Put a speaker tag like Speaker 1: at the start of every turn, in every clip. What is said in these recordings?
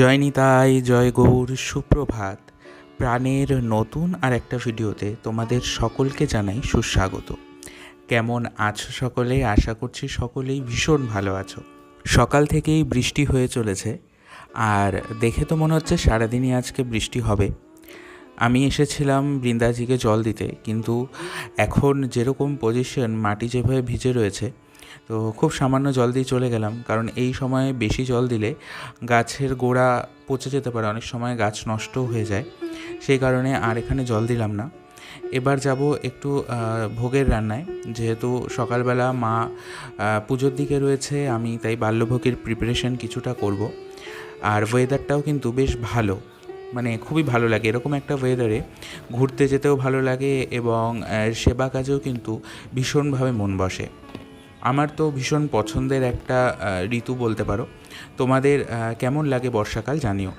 Speaker 1: জয় নিতাই, জয় গৌর, সুপ্রভাত। প্রাণের নতুন আর একটা ভিডিওতে তোমাদের সকলকে জানাই সুস্বাগত। কেমন আছো সকলে? আশা করছি সকলেই ভীষণ ভালো আছো। সকাল থেকেই বৃষ্টি হয়ে চলেছে, আর দেখে তো মনে হচ্ছে সারাদিনই আজকে বৃষ্টি হবে। আমি এসেছিলাম বৃন্দাজিকে জল দিতে, কিন্তু এখন যেরকম পজিশন মাটি যেভাবে ভিজে রয়েছে তো খুব সামান্য জল দিয়ে চলে গেলাম। কারণ এই সময়ে বেশি জল দিলে গাছের গোড়া পচে যেতে পারে, অনেক সময় গাছ নষ্টও হয়ে যায়। সেই কারণে আর এখানে জল দিলাম না। এবার যাব একটু ভোগের রান্নায়। যেহেতু সকালবেলা মা পুজোর দিকে রয়েছে, আমি তাই বাল্যভোগের প্রিপারেশন কিছুটা করব। আর ওয়েদারটাও কিন্তু বেশ ভালো মানে খুবই ভালো লাগে। এরকম একটা ওয়েদারে ঘুরতে যেতেও ভালো লাগে এবং সেবা কাজেও কিন্তু ভীষণভাবে মন বসে। আমার তো ভীষণ পছন্দের একটা ঋতু বলতে পারো। তোমাদের কেমন লাগে বর্ষাকাল জানিও।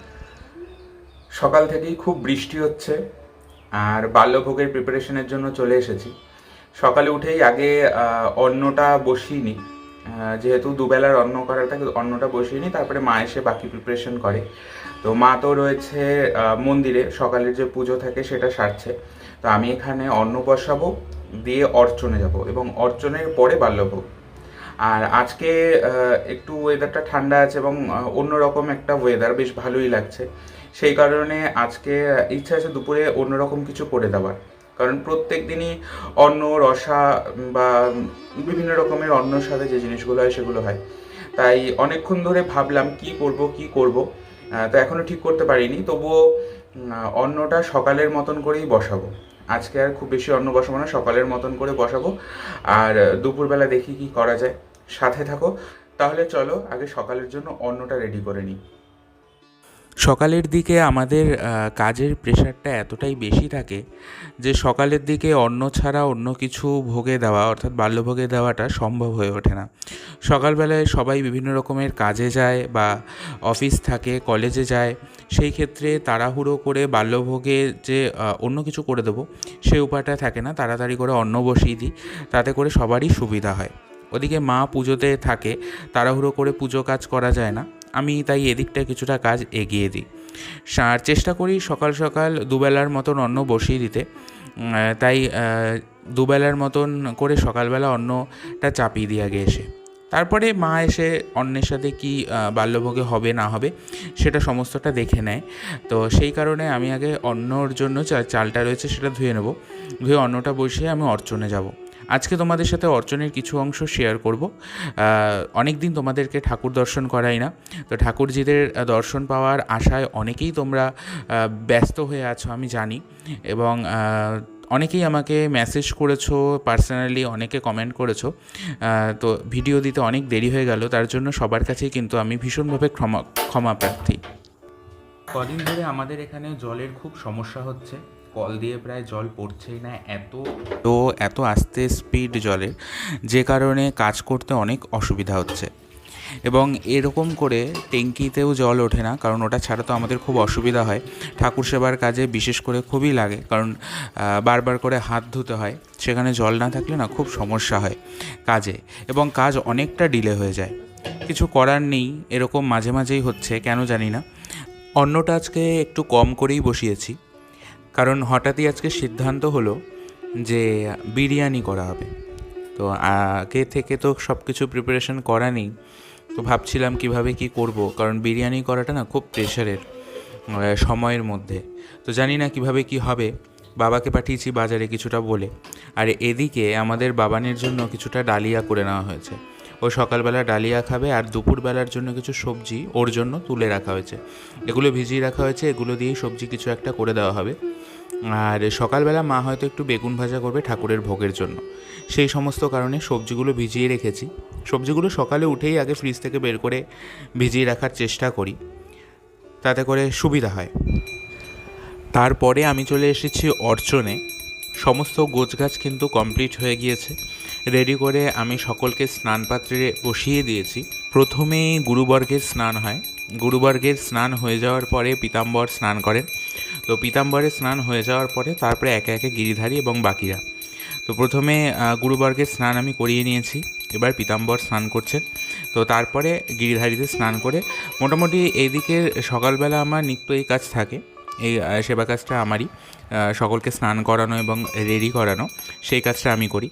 Speaker 2: সকাল থেকেই খুব বৃষ্টি হচ্ছে, আর বাল্যভোগের প্রিপারেশনের জন্য চলে এসেছি। সকালে উঠেই আগে অন্নটা বসিয়ে যেহেতু দুবেলার অন্ন থাকে অন্নটা বসিয়ে নিই তারপরে মা এসে বাকি প্রিপারেশন করে। তো মা তো রয়েছে মন্দিরে, সকালের যে পুজো থাকে সেটা সারছে। তো আমি এখানে অন্ন বসাবো দিয়ে অর্চনে যাব এবং অর্চনের পরে বাল্যভোগ। আর আজকে একটু ওয়েদারটা ঠান্ডা আছে এবং অন্যরকম একটা ওয়েদার বেশ ভালোই লাগছে। সেই কারণে আজকে ইচ্ছা আছে দুপুরে অন্যরকম কিছু করে দেওয়ার। কারণ প্রত্যেক দিনই অন্ন, রসা বা বিভিন্ন রকমের অন্নর সাথে যে জিনিসগুলো হয় সেগুলো হয়। তাই অনেকক্ষণ ধরে ভাবলাম কি করব কি করব তো এখনও ঠিক করতে পারিনি। তবুও অন্নটা সকালের মতন করেই বসাবো। আজকে আর খুব বেশি অন্ন বসাবো না, সকালের মতন করে বসাবো। আর দুপুরবেলা দেখি কি করা যায়। সাথে থাকো। তাহলে চলো, আগে সকালের জন্য অন্নটা রেডি করে নিই।
Speaker 1: সকালের দিকে আমাদের কাজের প্রেশারটা এতটাই বেশি থাকে যে সকালের দিকে অন্ন ছাড়া অন্য কিছু ভোগে দেওয়া, অর্থাৎ বাল্যভোগে দেওয়াটা সম্ভব হয়ে ওঠে না। সকালবেলায় সবাই বিভিন্ন রকমের কাজে যায় বা অফিস থাকে, কলেজে যায়, সেই ক্ষেত্রে তাড়াহুড়ো করে বাল্যভোগে যে অন্য কিছু করে দেবো, সে উপায়টা থাকে না, তাড়াতাড়ি করে অন্ন বসিয়ে দিই, তাতে করে সবারই সুবিধা হয়। ওদিকে মা পুজোতে থাকে, তাড়াহুড়ো করে পুজো কাজ করা যায় না। আমি তাই এদিকটা কিছুটা কাজ এগিয়ে দিই। আর চেষ্টা করি সকাল সকাল দুবেলার মতন অন্ন বসিয়ে দিতে। তাই দুবেলার মতন করে সকালবেলা অন্নটা চাপিয়ে দিয়ে আগে এসে। তারপরে মা এসে অন্যের সাথে কি বাল্যভোগে হবে না হবে সেটা সমস্তটা দেখে নেয়। তো সেই কারণে আমি আগে অন্নর জন্য চালটা রয়েছে সেটা ধুয়ে নেব। ধুয়ে অন্নটা বসিয়ে আমি অর্চনে যাব। আজকে তোমাদের সাথে অর্চনের কিছু অংশ শেয়ার করব। অনেক দিন তোমাদেরকে ঠাকুর দর্শন করাই না। তো ঠাকুরজিদের দর্শন পাওয়ার আশায় অনেকেই তোমরা ব্যস্ত হয়ে আছো, আমি জানি। এবং অনেকেই আমাকে মেসেজ করেছ পার্সোনালি অনেকে কমেন্ট করেছ। তো ভিডিও দিতে অনেক দেরি হয়ে গেল, তার জন্য সবার কাছেই কিন্তু আমি ভীষণভাবে ক্ষমা ক্ষমা প্রার্থী। কদিন ধরে আমাদের এখানে জলের খুব সমস্যা হচ্ছে। কল দিয়ে প্রায় জল পড়ছেই না এত। তো এত আস্তে স্পিড জলের যে কারণে কাজ করতে অনেক অসুবিধা হচ্ছে। এবং এরকম করে ট্যাঙ্কিতেও জল ওঠে না, কারণ ওটা ছাড়া তো আমাদের খুব অসুবিধা হয়। ঠাকুর সেবার কাজে বিশেষ করে খুবই লাগে, কারণ বারবার করে হাত ধুতে হয়, সেখানে জল না থাকলে না খুব সমস্যা হয় কাজে। এবং কাজ অনেকটা ডিলে হয়ে যায়। কিছু করার নেই, এরকম মাঝে মাঝেই হচ্ছে, কেন জানি না। অন্নটা আজকে একটু কম করেই বসিয়েছি। কারণ হঠাৎই আজকে সিদ্ধান্ত হলো যে বিরিয়ানি করা হবে। তো আগে থেকে তো সব কিছু প্রিপারেশন করা নেই। তো ভাবছিলাম কীভাবে কি করব, কারণ বিরিয়ানি করাটা না খুব প্রেশারের সময়ের মধ্যে। তো জানি না কীভাবে কি হবে, বাবাকে পাঠিয়েছি বাজারে কিছুটা বলে। আর এদিকে আমাদের বাবানের জন্য কিছুটা ডালিয়া করে নেওয়া হয়েছে। ও সকালবেলা ডালিয়া খাবে আর দুপুরবেলার জন্য কিছু সবজি ওর জন্য তুলে রাখা হয়েছে। এগুলো ভিজিয়ে রাখা হয়েছে, এগুলো দিয়েই সবজি কিছু একটা করে দেওয়া হবে। আর সকালবেলা মা হয়তো একটু বেগুন ভাজা করবে ঠাকুরের ভোগের জন্য। সেই সমস্ত কারণে সবজিগুলো ভিজিয়ে রেখেছি। সবজিগুলো সকালে উঠেই আগে ফ্রিজ থেকে বের করে ভিজিয়ে রাখার চেষ্টা করি, তাতে করে সুবিধা হয়। তারপরে আমি চলে এসেছি অর্চনে। সমস্ত গোছগাছ কিন্তু কমপ্লিট হয়ে গিয়েছে। রেডি করে আমি সকলকে স্নান পাত্রে বসিয়ে দিয়েছি। প্রথমেই গুরুবর্গের স্নান হয়। গুরুবর্গের স্নান হয়ে যাওয়ার পরে পীতাম্বর স্নান করেন। তো পীতাম্বরের স্নান হয়ে যাওয়ার পরে তারপরে একে একে গিরিধারী এবং বাকিরা। তো প্রথমে গুরুবর্গের স্নান আমি করিয়ে নিয়েছি। এবার পিতাম্বর স্নান করছেন। তো তারপরে গিরিধারীতে স্নান করে মোটামুটি এইদিকের সকালবেলা আমার নিত্য এই কাজ থাকে। এই সেবা কাজটা আমারই। সকলকে স্নান করানো এবং রেডি করানো, সেই কাজটা আমি করি।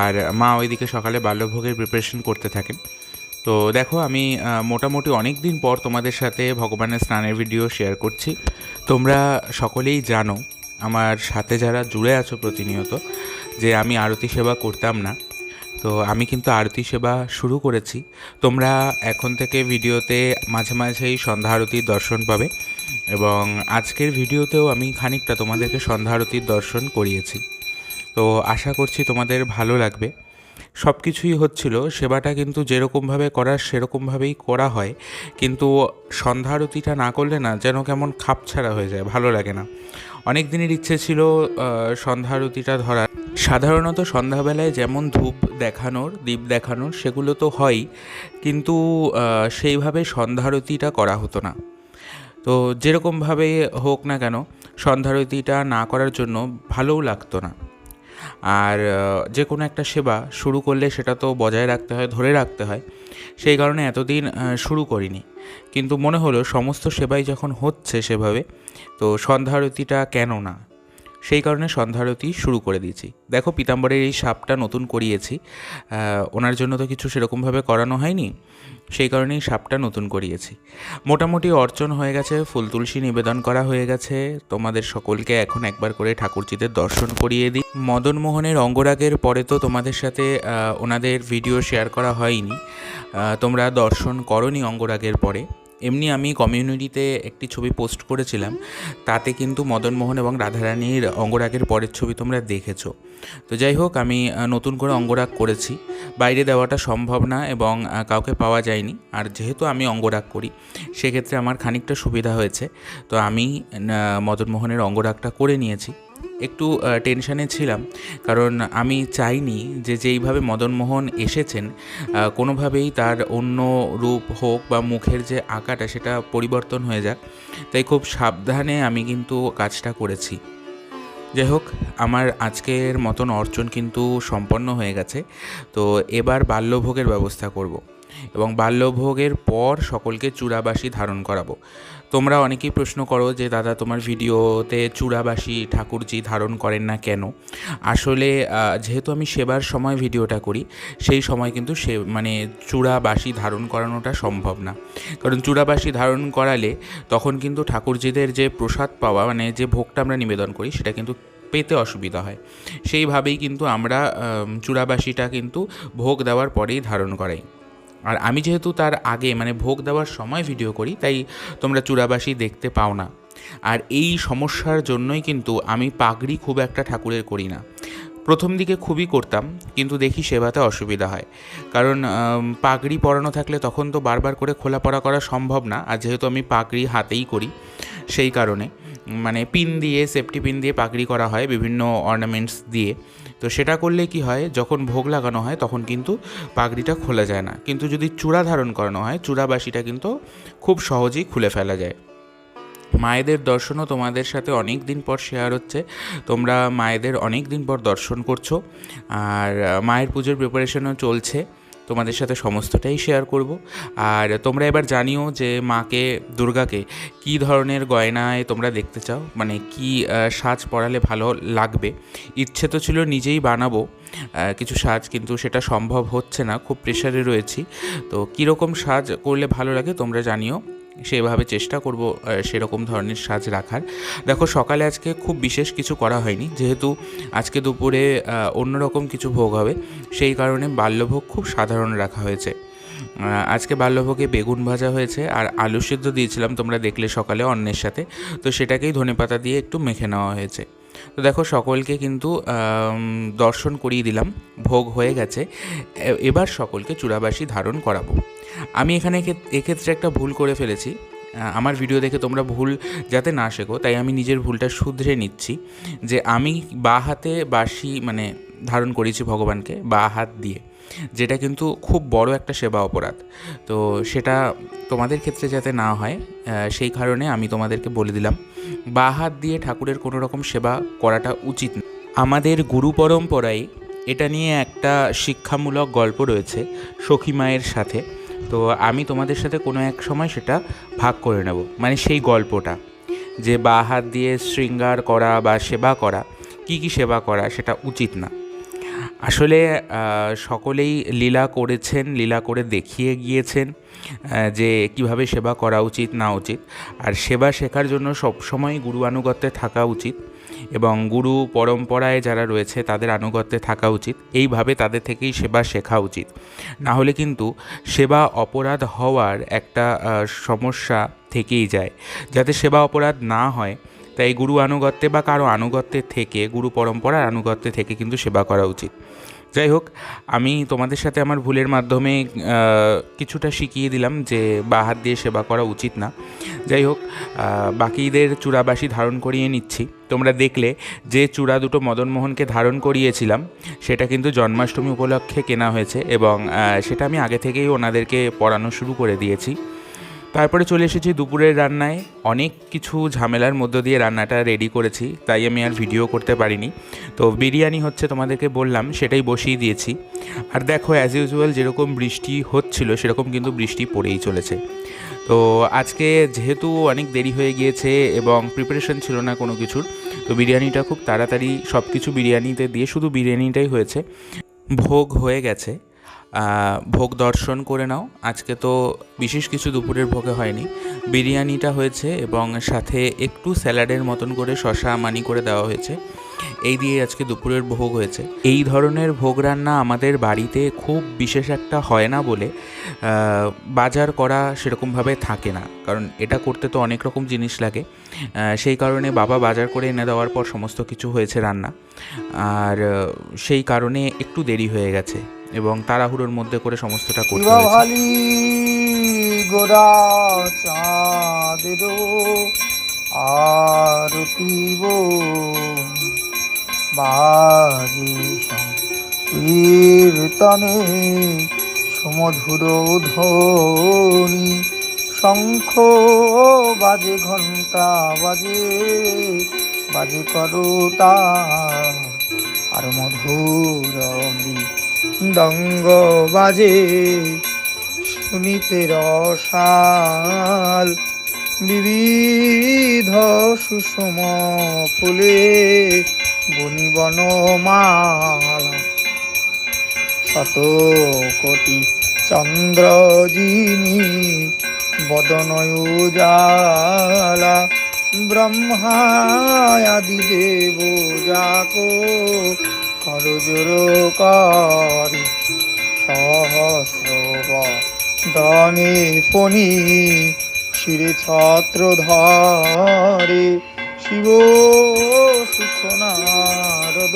Speaker 1: আর মা ওইদিকে সকালে বাল্যভোগের প্রিপারেশন করতে থাকেন। তো দেখো, আমি মোটামুটি অনেক দিন পর তোমাদের সাথে ভগবানের স্নানের ভিডিও শেয়ার করছি। তোমরা সকলেই জানো, আমার সাথে যারা জুড়ে আছো প্রতিনিয়ত, যে আমি আরতি সেবা করতাম না। তো আমি কিন্তু আরতি সেবা শুরু করেছি। তোমরা এখন থেকে ভিডিওতে মাঝে মাঝেই সন্ধ্যা আরতির দর্শন পাবে এবং আজকের ভিডিওতেও আমি খানিকটা তোমাদেরকে সন্ধ্যা আরতির দর্শন করিয়েছি। তো আশা করছি তোমাদের ভালো লাগবে। সব কিছুই হচ্ছিল, সেবাটা কিন্তু যেরকমভাবে করার সেরকমভাবেই করা হয়, কিন্তু সন্ধ্যা আরতিটা না করলে না যেন কেমন খাপ ছাড়া হয়ে যায়, ভালো লাগে না। অনেক দিনের ইচ্ছে ছিল সন্ধ্যা আরতিটা ধরার। সাধারণত সন্ধ্যাবেলায় যেমন ধূপ দেখানোর, দীপ দেখানোর সেগুলো তো হয়ই কিন্তু সেইভাবে সন্ধ্যা আরতিটা করা হতো না। তো যেরকমভাবে হোক না কেন, সন্ধ্যারতিটা না করার জন্য ভালোও লাগতো না। আর যে কোনো একটা সেবা শুরু করলে সেটা তো বজায় রাখতে হয়, ধরে রাখতে হয়, সেই কারণে এতদিন শুরু করিনি। কিন্তু মনে হলো সমস্ত সেবাই যখন হচ্ছে সেভাবে, তো সন্ধ্যারতিটা কেন না? সেই কারণে সন্ধ্যারতি শুরু করে দিয়েছি। দেখো, পিতাম্বরের এই সাপটা নতুন করিয়েছি। ওনার জন্য তো কিছু সেরকমভাবে করানো হয়নি। সেই কারণেই সাপটা নতুন করিয়েছি। মোটামুটি অর্চন হয়ে গেছে, ফুল তুলসী নিবেদন করা হয়ে গেছে। তোমাদের সকলকে এখন একবার করে ঠাকুরজিদের দর্শন করিয়ে দিই। মদন মোহনের অঙ্গরাগের পরে তো তোমাদের সাথে ওনাদের ভিডিও শেয়ার করা হয়নি। তোমরা দর্শন করনি অঙ্গরাগের পরে। এমনি আমি কমিউনিটিতে একটি ছবি পোস্ট করেছিলাম তাতে কিন্তু মদন মোহন এবং রাধারানীর অঙ্গরাগের পরের ছবি তোমরা দেখেছ। তো যাই হোক আমি নতুন করে অঙ্গরাগ করেছি। বাইরে দেওয়াটা সম্ভব না এবং কাউকে পাওয়া যায়নি। আর যেহেতু আমি অঙ্গরাগ করি সেক্ষেত্রে আমার খানিকটা সুবিধা হয়েছে। তো আমি আহ, মদন মোহনের অঙ্গরাগটা করে নিয়েছি। একটু টেনশানে ছিলাম। কারণ আমি চাইনি যে যেইভাবে মদনমোহন এসেছেন কোনোভাবেই তার অন্য রূপ হোক বা মুখের যে আঁকাটা সেটা পরিবর্তন হয়ে যাক। তাই খুব সাবধানে আমি কিন্তু কাজটা করেছি। যাই হোক, আমার আজকের মতন অর্জন কিন্তু সম্পন্ন হয়ে গেছে। তো এবার বাল্যভোগের ব্যবস্থা করব। এবং বাল্যভোগের পর সকলকে চূড়াবাসী ধারণ করাবো। তোমরা অনেকেই প্রশ্ন করো যে দাদা তোমার ভিডিওতে চূড়াবাসী ঠাকুরজি ধারণ করেন না কেন? আসলে যেহেতু আমি সেবার সময় ভিডিওটা করি সেই সময় কিন্তু সে মানে চূড়াবাসী ধারণ করানোটা সম্ভব না। কারণ চূড়াবাসী ধারণ করালে তখন কিন্তু ঠাকুরজিদের যে প্রসাদ পাওয়া মানে যে ভোগটা আমরা নিবেদন করি সেটা কিন্তু পেতে অসুবিধা হয়। সেইভাবেই কিন্তু আমরা আম, চূড়াবাসীটা কিন্তু ভোগ দেওয়ার পরেই ধারণ করাই। আর আমি যেহেতু তার আগে মানে ভোগ দেওয়ার সময় ভিডিও করি, তাই তোমরা চূড়াবাসী দেখতে পাও না। আর এই সমস্যার জন্যই কিন্তু আমি পাগড়ি খুব একটা ঠাকুরের করি না। প্রথম দিকে খুবই করতাম, কিন্তু দেখি সেবাতে অসুবিধা হয়। কারণ পাগড়ি পরানো থাকলে তখন তো বারবার করে খোলা পড়া করা সম্ভব না, আর যেহেতু আমি পাগড়ি হাতেই করি, সেই কারণে। মানে পিন দিয়ে সেফটি পিন দিয়ে পাগড়ি করা হয় বিভিন্ন অর্নামেন্টস দিয়ে। তো সেটা করলে কি হয়, যখন ভোগ লাগানো হয় তখন কিন্তু পাগড়িটা খোলা যায় না। কিন্তু যদি চূড়া ধারণ করানো হয়, চূড়াবাসীটা কিন্তু খুব সহজেই খুলে ফেলা যায়। মায়েদের দর্শনও তোমাদের সাথে অনেক দিন পর শেয়ার হচ্ছে। তোমরা মায়েদের অনেক দিন পর দর্শন করছ। আর মায়ের পুজোর প্রিপারেশনও চলছে। তোমাদের সাথে সমস্তটাই শেয়ার করব। আর তোমরা এবার জানিও যে মাকে, দুর্গাকে কি ধরনের গয়নায় তোমরা দেখতে চাও? মানে কি সাজ পরালে ভালো লাগবে? ইচ্ছে তো ছিল নিজেই বানাবো কিছু সাজ, কিন্তু সেটা সম্ভব হচ্ছে না, খুব প্রেশারে রয়েছি। তো কীরকম সাজ করলে ভালো লাগে তোমরা জানিও। সেভাবে চেষ্টা করব সেরকম ধরনের সাজ রাখার। দেখো, সকালে আজকে খুব বিশেষ কিছু করা হয়নি। যেহেতু আজকে দুপুরে অন্যরকম কিছু ভোগ হবে, সেই কারণে বাল্যভোগ খুব সাধারণ রাখা হয়েছে। আজকে বাল্যভোগে বেগুন ভাজা হয়েছে আর আলু সিদ্ধ দিয়েছিলাম, তোমরা দেখলে সকালে অন্যের সাথে। তো সেটাকেই ধনেপাতা দিয়ে একটু মেখে নেওয়া হয়েছে। তো দেখো, সকলকে কিন্তু দর্শন করিয়ে দিলাম। ভোগ হয়ে গেছে। এবার সকলকে চূড়াবাসী ধারণ করাবো। আমি এখানে এক্ষেত্রে একটা ভুল করে ফেলেছি। আমার ভিডিও দেখে তোমরা ভুল যাতে না শেখো, তাই আমি নিজের ভুলটা শুধরে নিচ্ছি যে আমি বা হাতে বাসি মানে ধারণ করেছি ভগবানকে বা হাত দিয়ে, যেটা কিন্তু খুব বড় একটা সেবা অপরাধ। তো সেটা তোমাদের ক্ষেত্রে যাতে না হয় সেই কারণে আমি তোমাদেরকে বলে দিলাম, বা হাত দিয়ে ঠাকুরের কোনো রকম সেবা করাটা উচিত না। আমাদের গুরু পরম্পরায়
Speaker 3: এটা নিয়ে একটা শিক্ষামূলক গল্প রয়েছে সখী মায়ের সাথে। তো আমি তোমাদের সাথে কোনো এক সময় সেটা ভাগ করে নেব। মানে সেই গল্পটা, যে বা হাত দিয়ে শৃঙ্গার করা বা সেবা করা, কি কি সেবা করা সেটা উচিত না। আসলে সকলেই লীলা করেছেন, লীলা করে দেখিয়ে গিয়েছেন যে কীভাবে সেবা করা উচিত না উচিত। আর সেবা শেখার জন্য সবসময় গুরু আনুগত্যে থাকা উচিত। এবং গুরু পরম্পরায় যারা রয়েছে তাদের আনুগত্যে থাকা উচিত। এইভাবে তাদের থেকেই সেবা শেখা উচিত। না হলে কিন্তু সেবা অপরাধ হওয়ার একটা সমস্যা থেকেই যায়। যাতে সেবা অপরাধ না হয়, তাই গুরু আনুগত্যে বা কারও আনুগত্যে থেকে, গুরু পরম্পরার আনুগত্যে থেকে কিন্তু সেবা করা উচিত। যাই হোক, আমি তোমাদের সাথে আমার ভুলের মাধ্যমে কিছুটা শিখিয়ে দিলাম যে বা হাত দিয়ে সেবা করা উচিত না। যাই হোক বাকিদের চূড়াবাসী ধারণ করিয়ে নিচ্ছি। তোমরা দেখলে যে চূড়া দুটো মদনমোহনকে ধারণ করিয়েছিলাম, সেটা কিন্তু জন্মাষ্টমী উপলক্ষে কেনা হয়েছে এবং সেটা আমি আগে থেকেই ওনাদেরকে পড়ানো শুরু করে দিয়েছি। তারপরে চলে এসেছি দুপুরের রান্নায়। অনেক কিছু ঝামেলার মধ্য দিয়ে রান্নাটা রেডি করেছি, তাই আমি আর ভিডিও করতে পারিনি। তো বিরিয়ানি হচ্ছে তোমাদেরকে বললাম, সেটাই বসিয়ে দিয়েছি। আর দেখো অ্যাজ ইউজুয়াল যেরকম বৃষ্টি হচ্ছিল, সেরকম কিন্তু বৃষ্টি পড়েই চলেছে। তো আজকে যেহেতু অনেক দেরি হয়ে গিয়েছে এবং প্রিপারেশন ছিল না কোনো কিছুর, তো বিরিয়ানিটা খুব তাড়াতাড়ি সব কিছু বিরিয়ানিতে দিয়ে শুধু বিরিয়ানিটাই হয়েছে। ভোগ হয়ে গেছে। ভোগ দর্শন করে নাও। আজকে তো বিশেষ কিছু দুপুরের ভোগে হয়নি। বিরিয়ানিটা হয়েছে এবং সাথে একটু স্যালাডের মতন করে শশা মানি করে দেওয়া হয়েছে। এই দিয়ে আজকে দুপুরের ভোগ হয়েছে। এই ধরনের ভোগ রান্না আমাদের বাড়িতে খুব বিশেষ একটা হয় না বলে বাজার করা সেরকমভাবে থাকে না। কারণ এটা করতে তো অনেক রকম জিনিস লাগে। সেই কারণে বাবা বাজার করে এনে দেওয়ার পর সমস্ত কিছু হয়েছে রান্না। আর সেই কারণে একটু দেরি হয়ে গেছে। এবং তাড়াহুড়োর মধ্যে করে সমস্তটা করতে হয়েছে।
Speaker 4: গোরা আরতিব বাজি কীর্তনে সুমধুর ধ্বনি শঙ্খ বাজে ঘণ্টা বাজে বাজে করতা আর মধুর দঙ্গ বাজে শুনিতে রসাল বিবিধ সুষম ফুলে বনিবন মাল। শত কোটি চন্দ্র যিনি বদনয় জালা ব্রহ্মায়াদি দেব যাকো করজোর করি, সহস্র দনে ফণি, শিরে ছত্র ধরে, শিব সুখ নারদ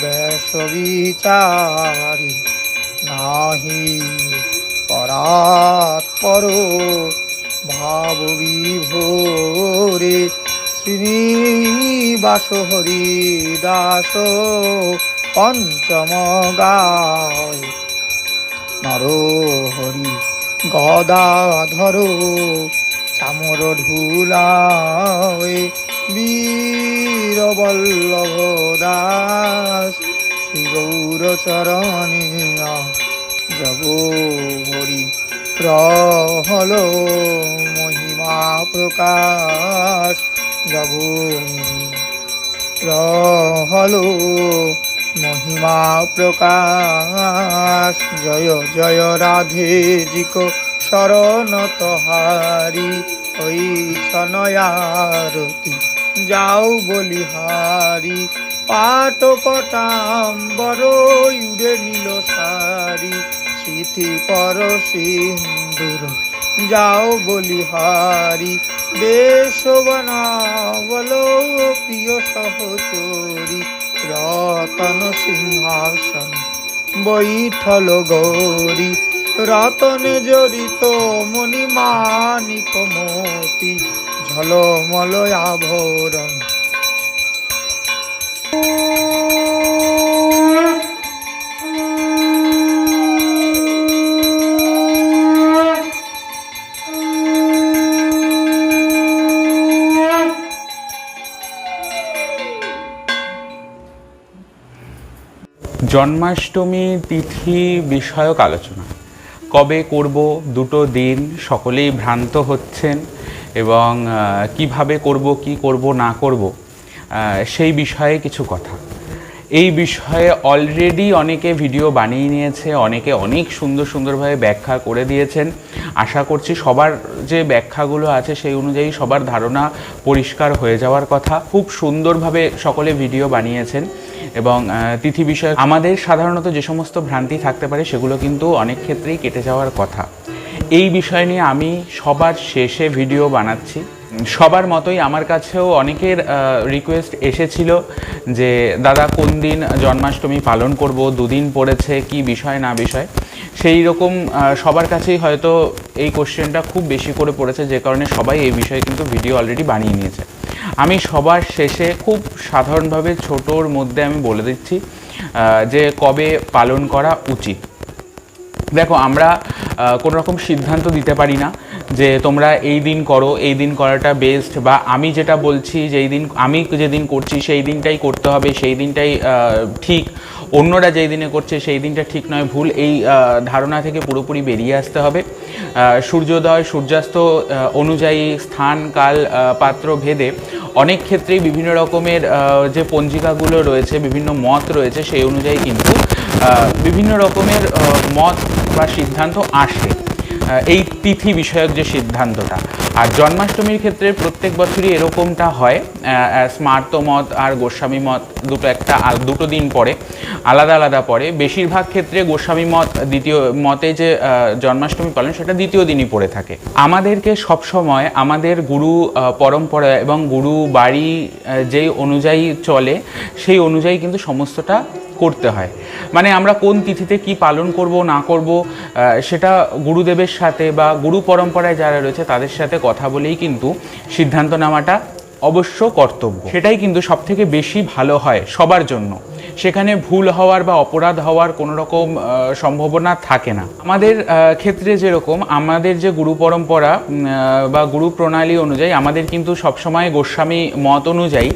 Speaker 4: ব্যাস বিচারি, নাহি পরাৎপর, ভাব বিভোরে শ্রীনিবাস হরি দাস পঞ্চম গায় নর হরি গদাধর, চামর ঢুলায় বীর বল্লভ দাস গৌর চরণিয়া জগ হরি প্রহল মহিমা প্রকাশ। জগ রহলো মহিমা প্রকাশ। জয় জয় রাধে জিক, শরণ তহারি। ওই ছনয়ারতি যাও বলিহারি পাট পটাম্বর ইউরে নীল সারি। সিথি পর সিন্দুর যাও বলিহারি দেশ বনাবলো প্রিয় সহচরি রতন সিংহাসন বৈঠল গৌরী রতনে জড়িত মণিমানিক মতি ঝলমল আভরণ।
Speaker 1: জন্মাষ্টমী তিথি বিষয়ক আলোচনা। কবে করব, দুটো দিন, সকলেই ভ্রান্ত হচ্ছেন এবং কীভাবে করব, কি করব, না করব সেই বিষয়ে কিছু কথা। এই বিষয়ে অলরেডি অনেকে ভিডিও বানিয়ে নিয়েছে, অনেকে অনেক সুন্দর সুন্দরভাবে ব্যাখ্যা করে দিয়েছেন। আশা করছি সবার যে ব্যাখ্যাগুলো আছে সেই অনুযায়ী সবার ধারণা পরিষ্কার হয়ে যাওয়ার কথা। খুব সুন্দরভাবে সকলে ভিডিও বানিয়েছেন। এবং তিথি বিষয়ে আমাদের সাধারণত যে সমস্ত ভ্রান্তি থাকতে পারে সেগুলো কিন্তু অনেক ক্ষেত্রেই কেটে যাওয়ার কথা। এই বিষয় নিয়ে আমি সবার শেষে ভিডিও বানাচ্ছি। সবার মতোই আমার কাছেও অনেকের রিকোয়েস্ট এসেছিল যে, দাদা, কোন দিন জন্মাষ্টমী পালন করব? দুদিন পড়েছে, কি বিষয়, না বিষয়? সেই রকম সবার কাছেই হয়তো এই কোশ্চেনটা খুব বেশি করে পড়েছে, যে কারণে সবাই এই বিষয়ে কিন্তু ভিডিও অলরেডি বানিয়ে নিয়েছে। আমি সবার শেষে খুব সাধারণভাবে ছোটোর মধ্যে আমি বলে দিচ্ছি যে কবে পালন করা উচিত। দেখো, আমরা কোনো রকম সিদ্ধান্ত দিতে পারি না যে তোমরা এই দিন করো, এই দিন করাটা বেস্ট বা আমি যেটা বলছি যেই দিন, আমি যেদিন করছি সেই দিনটাই করতে হবে, সেই দিনটাই ঠিক। অন্যরা যেই দিনে করছে সেই দিনটা ঠিক নয়, ভুল। এই ধারণা থেকে পুরোপুরি বেরিয়ে আসতে হবে। সূর্যোদয়, সূর্যাস্ত অনুযায়ী স্থান, কাল পাত্র, ভেদে অনেক ক্ষেত্রেই বিভিন্ন রকমের যে পঞ্জিকাগুলো রয়েছে, বিভিন্ন মত রয়েছে, সেই অনুযায়ী কিন্তু বিভিন্ন রকমের মত বা সিদ্ধান্ত আসে। এই তিথি বিষয়ক যে সিদ্ধান্তটা আর জন্মাষ্টমীর ক্ষেত্রে প্রত্যেক বছরই এরকমটা হয় স্মার্ত মত আর গোস্বামী মত দুটো একটা দুটো দিন পরে আলাদা আলাদা পড়ে। বেশিরভাগ ক্ষেত্রে গোস্বামী মত, দ্বিতীয়, মতে যে জন্মাষ্টমী পালন সেটা দ্বিতীয় দিনই পড়ে থাকে। আমাদেরকে সবসময় আমাদের গুরু পরম্পরা এবং গুরু বাড়ি যেই অনুযায়ী চলে, সেই অনুযায়ী কিন্তু সমস্তটা করতে হয়। মানে আমরা কোন তিথিতে কি পালন করব, না করব সেটা গুরুদেবের সাথে বা গুরু পরম্পরায় যারা রয়েছে তাদের সাথে কথা বলেই কিন্তু সিদ্ধান্ত নেওয়াটা অবশ্য কর্তব্য। সেটাই কিন্তু সবথেকে বেশি ভালো হয় সবার জন্য। সেখানে ভুল হওয়ার বা অপরাধ হওয়ার কোনো রকম সম্ভাবনা থাকে না। আমাদের ক্ষেত্রে যেরকম, আমাদের যে গুরু পরম্পরা বা গুরু প্রণালী অনুযায়ী আমাদের কিন্তু সবসময় গোস্বামী মত অনুযায়ী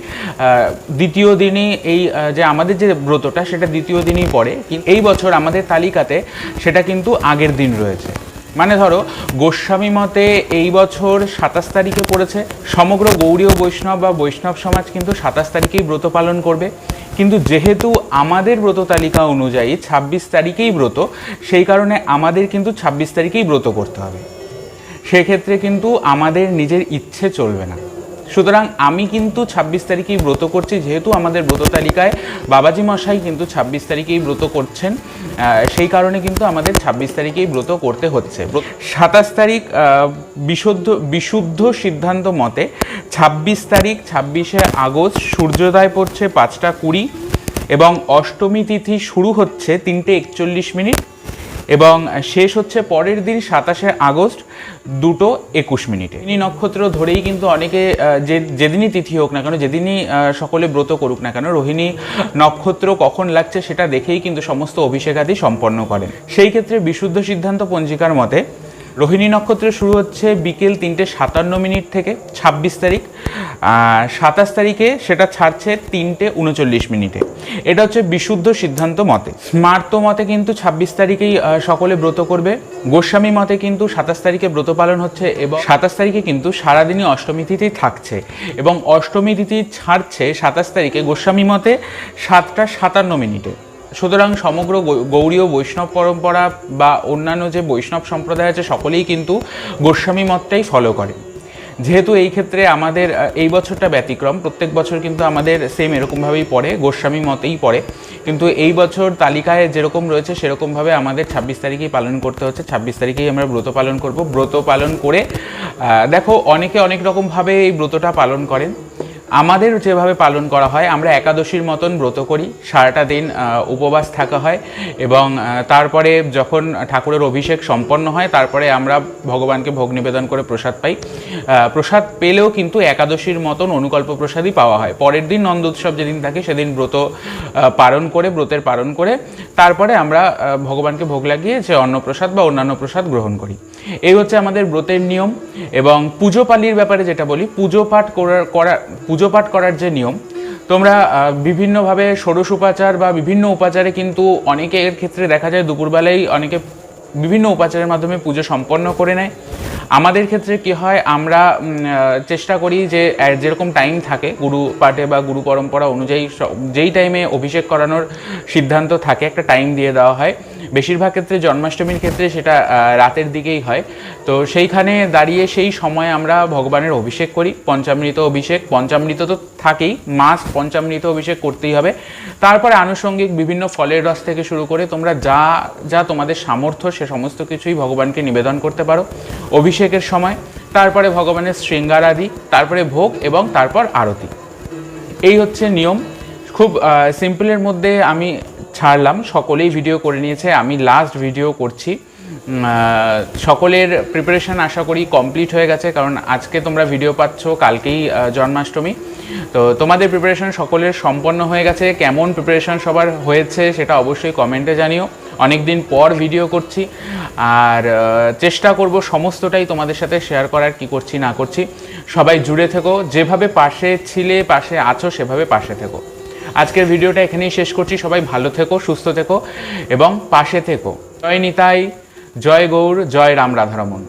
Speaker 1: দ্বিতীয় দিনই এই যে আমাদের যে ব্রতটা, সেটা দ্বিতীয় দিনই পড়ে। এই বছর আমাদের তালিকাতে সেটা কিন্তু আগের দিন রয়েছে। মানে ধরো, গোস্বামী মতে এই বছর সাতাশ তারিখে পড়েছে। সমগ্র গৌরীয় বৈষ্ণব বা বৈষ্ণব সমাজ কিন্তু সাতাশ তারিখেই ব্রত পালন করবে। কিন্তু যেহেতু আমাদের ব্রত তালিকা অনুযায়ী ছাব্বিশ তারিখেই ব্রত, সেই কারণে আমাদের কিন্তু ছাব্বিশ তারিখেই ব্রত করতে হবে। সেক্ষেত্রে কিন্তু আমাদের নিজের ইচ্ছে চলবে না। সুতরাং আমি কিন্তু ছাব্বিশ তারিখেই ব্রত করছি, যেহেতু আমাদের ব্রত তালিকায় বাবাজি মশাই কিন্তু ছাব্বিশ তারিখেই ব্রত করছেন সেই কারণে কিন্তু আমাদের ছাব্বিশ তারিখেই ব্রত করতে হচ্ছে। সাতাশ তারিখ বিশুদ্ধ বিশুদ্ধ সিদ্ধান্ত মতে ছাব্বিশ তারিখ, ছাব্বিশে আগস্ট সূর্যোদয় পড়ছে পাঁচটা কুড়ি এবং অষ্টমী তিথি শুরু হচ্ছে তিনটে একচল্লিশ মিনিট। এবং শেষ হচ্ছে পরের দিন সাতাশে আগস্ট দুটো একুশ মিনিটে। ইনি নক্ষত্র ধরেই কিন্তু অনেকে যে, যেদিনই তিথি হোক না কেন, যেদিনই সকলে ব্রত করুক না কেন, রোহিণী নক্ষত্র কখন লাগছে সেটা দেখেই কিন্তু সমস্ত অভিষেকাদি সম্পন্ন করেন। সেই ক্ষেত্রে বিশুদ্ধ সিদ্ধান্ত পঞ্জিকার মতে, রোহিণী নক্ষত্র শুরু হচ্ছে বিকেল তিনটে সাতান্ন মিনিট থেকে ছাব্বিশ তারিখ। আর সাতাশ তারিখে সেটা ছাড়ছে তিনটে উনচল্লিশ মিনিটে। এটা হচ্ছে বিশুদ্ধ সিদ্ধান্ত মতে। স্মার্ত মতে কিন্তু ছাব্বিশ তারিখেই সকলে ব্রত করবে। গোস্বামী মতে কিন্তু সাতাশ তারিখে ব্রত পালন হচ্ছে এবং সাতাশ তারিখে কিন্তু সারাদিনই অষ্টমী তিথি থাকছে এবং অষ্টমী তিথি ছাড়ছে সাতাশ তারিখে গোস্বামী মতে সাতটা সাতান্ন মিনিটে। সুতরাং সমগ্র গৌ- গৌড়ীয় বৈষ্ণব পরম্পরা বা অন্যান্য যে বৈষ্ণব সম্প্রদায় আছে, সকলেই কিন্তু গোস্বামী মতটাই ফলো করে। যেহেতু এই ক্ষেত্রে আমাদের এই বছরটা ব্যতিক্রম, প্রত্যেক বছর কিন্তু আমাদের সেম এরকমভাবেই পড়ে, গোস্বামী মতেই পড়ে। কিন্তু এই বছর তালিকায় যেরকম রয়েছে, সেরকমভাবে আমাদের ছাব্বিশ তারিখেই পালন করতে হচ্ছে। ছাব্বিশ তারিখেই আমরা ব্রত পালন করব। ব্রত পালন করে দেখো, অনেকে অনেক রকমভাবে এই ব্রতটা পালন করেন। আমাদের যেভাবে পালন করা হয়, আমরা একাদশীর মতন ব্রত করি, সারাটা দিন উপবাস থাকা হয় এবং তারপরে যখন ঠাকুরের অভিষেক সম্পন্ন হয়, তারপরে আমরা ভগবানকে ভোগ নিবেদন করে প্রসাদ পাই। প্রসাদ পেলেও কিন্তু একাদশীর মতন অনুকল্প প্রসাদই পাওয়া হয়। পরের দিন নন্দ উৎসব যেদিন থাকে, সেদিন ব্রত পালন করে, ব্রতের পালন করে, তারপরে আমরা ভগবানকে ভোগ লাগিয়ে যে অন্নপ্রসাদ বা অন্যান্য প্রসাদ গ্রহণ করি। এই হচ্ছে আমাদের ব্রতের নিয়ম এবং পুজো পালির ব্যাপারে যেটা বলি, পুজো পাঠ করার করা পুজো পাঠ করার যে নিয়ম, তোমরা বিভিন্নভাবে ষোড়শ উপাচার বা বিভিন্ন উপাচারে কিন্তু অনেকের ক্ষেত্রে দেখা যায় দুপুরবেলায় অনেকে বিভিন্ন উপাচারের মাধ্যমে পুজো সম্পন্ন করে নেয়। আমাদের ক্ষেত্রে কি হয়, আমরা চেষ্টা করি যে যেরকম টাইম থাকে, গুরু পাঠে বা গুরু পরম্পরা অনুযায়ী যেই টাইমে অভিষেক করানোর সিদ্ধান্ত থাকে, একটা টাইম দিয়ে দেওয়া হয়। বেশিরভাগ ক্ষেত্রে জন্মাষ্টমীর ক্ষেত্রে সেটা রাতের দিকেই হয়। তো সেইখানে দাঁড়িয়ে সেই সময় আমরা ভগবানের অভিষেক করি, পঞ্চামৃত অভিষেক। পঞ্চামৃত তো থাকেই, মাস পঞ্চামৃত অভিষেক করতেই হবে। তারপরে আনুষঙ্গিক বিভিন্ন ফলের রস থেকে শুরু করে তোমরা যা যা তোমাদের সামর্থ্য সে সমস্ত কিছুই ভগবানকে নিবেদন করতে পারো অভিষেকের সময়। তারপরে ভগবানের শৃঙ্গার আদি তারপরে ভোগ এবং তারপর আরতি। এই হচ্ছে নিয়ম। খুব সিম্পলের মধ্যে আমি ছাড়লাম, সকলেই ভিডিও করে নিয়েছে, আমি লাস্ট ভিডিও করছি। সকলের প্রিপারেশন আশা করি কমপ্লিট হয়ে গেছে, কারণ আজকে তোমরা ভিডিও পাচ্ছ, কালকেই জন্মাষ্টমী। তো তোমাদের প্রিপারেশন সকলের সম্পন্ন হয়ে গেছে, কেমন প্রিপারেশন সবার হয়েছে সেটা অবশ্যই কমেন্টে জানিও। অনেক দিন পর ভিডিও করছি, আর চেষ্টা করব সমস্তটাই তোমাদের সাথে শেয়ার করার, কি করছি, না করছি। সবাই জুড়ে থেকো, যেভাবে পাশে ছিলে, পাশে আছো, সেভাবে পাশে থেকো। আজকের ভিডিওটা এখানেই শেষ করছি। সবাই ভালো থেকো, সুস্থ থেকো এবং পাশে থেকো। জয় নিতাই, জয় গৌর, জয় রাম রাধারমন